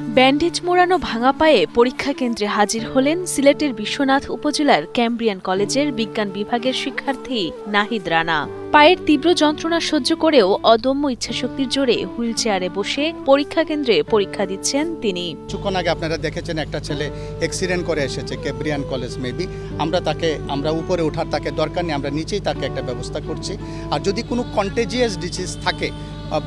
Bandage মোড়ানো ভাঙা পায়ে পরীক্ষা কেন্দ্রে হাজির হলেন সিলেটের বিশ্বনাথ উপজেলার ক্যাম্ব্রিয়ান কলেজের বিজ্ঞান বিভাগের শিক্ষার্থী নাহিদ রানা। পায়ের তীব্র যন্ত্রণা সহ্য করেও অদম্য ইচ্ছাশক্তির জোরে হুইল চেয়ারে বসে পরীক্ষা কেন্দ্রে পরীক্ষা দিচ্ছেন তিনি। কিছুক্ষণ আগে আপনারা দেখেছেন একটা ছেলে অ্যাক্সিডেন্ট করে এসেছে কেব্রিয়ান কলেজ মেবি আমরা তাকে, আমরা উপরে ওঠার তাকে দরকার নেই, আমরা নিচেই তাকে একটা ব্যবস্থা করছি। আর যদি কোনো কন্টেজিয়াস ডিজিজ থাকে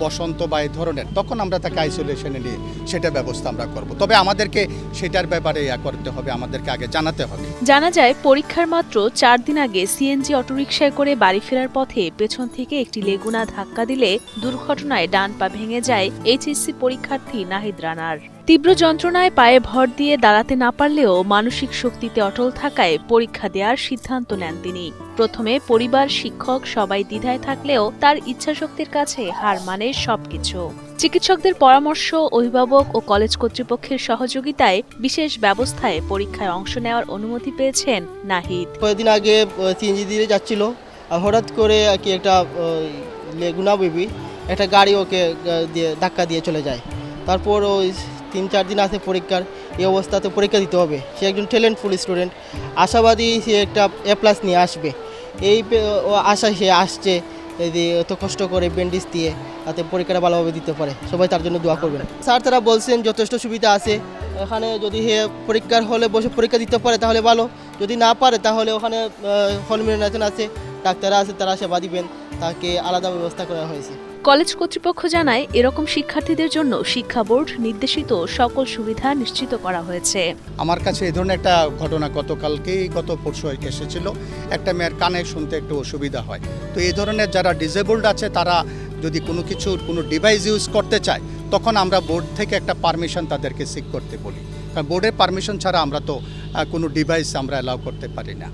বসন্ত বা এই ধরনের, তখন আমরা তাকে আইসোলেশনে নিয়ে সেটা ব্যবস্থা আমরা করব। তবে আমাদেরকে সেটার ব্যাপারে ইয়া করতে হবে, আমাদেরকে আগে জানাতে হবে। জানা যায়, পরীক্ষার মাত্র চার দিন আগে সিএনজি অটোরিকশায় করে বাড়ি ফেরার পথে পেছন থেকে একটি লেগুনা ধাক্কা দিলে দুর্ঘটনায় ডান পা ভেঙে যায় এইচএসসি পরীক্ষার্থী নাহিদ রানার। তীব্র যন্ত্রণায় পায়ে ভর দিয়ে দাঁড়াতে না পারলেও মানসিক শক্তিতে অটল থাকায় পরীক্ষা দেওয়ার সিদ্ধান্ত নেন তিনি। প্রথমে পরিবার, শিক্ষক সবাই দ্বিধায় থাকলেও তার ইচ্ছাশক্তির কাছে হার মানে সবকিছু। চিকিৎসকদের পরামর্শ, অভিভাবক ও কলেজ কর্তৃপক্ষের সহযোগিতায় বিশেষ ব্যবস্থায় পরীক্ষায় অংশ নেওয়ার অনুমতি পেয়েছেন নাহিদ। কয়েকদিন আগে সিএনজি দিয়ে যাচ্ছিল হঠাৎ করে কি একটা লেগুনা বেবি, একটা গাড়ি ওকে দিয়ে ধাক্কা দিয়ে চলে যায়। তারপর ওই তিন চার দিন আছে পরীক্ষার, এই অবস্থাতে পরীক্ষা দিতে হবে। সে একজন ট্যালেন্টফুল স্টুডেন্ট আশাবাদী সে একটা এ প্লাস নিয়ে আসবে। এই পে- ও আশা সে আসছে এত কষ্ট করে ব্যান্ডেজ দিয়ে তাতে পরীক্ষাটা ভালোভাবে দিতে পারে। সবাই তার জন্য দোয়া করবেন। স্যার, তারা বলছেন যথেষ্ট সুবিধা আছে। এখানে যদি হে পরীক্ষার হলে বসে পরীক্ষা দিতে পারে তাহলে ভালো। যদি না পারে তাহলে ওখানে হলমিনেশন আছে ডাক্তাররা আছে, তারা সেবা দিবেন। তাকে আলাদা ব্যবস্থা করা হয়েছে। কলেজ কর্তৃপক্ষ জানায়, এরকম শিক্ষার্থীদের জন্য শিক্ষা বোর্ড নির্দেশিত সকল সুবিধা নিশ্চিত করা হয়েছে। আমার কাছে এই ধরনের একটা ঘটনা গতকালকেই, গত পরশু এসেছিল। একটা মেয়ের কানে শুনতে একটু অসুবিধা হয়। তো এই ধরনের যারা ডিসেবলড আছে, তারা যদি কোনো কিছু, কোনো ডিভাইস ইউজ করতে চায়, তখন আমরা বোর্ড থেকে একটা পারমিশন তাদেরকে সিক করতে বলি। কারণ বোর্ডের পারমিশন ছাড়া আমরা তো কোনো ডিভাইস আমরা অ্যালাউ করতে পারি না।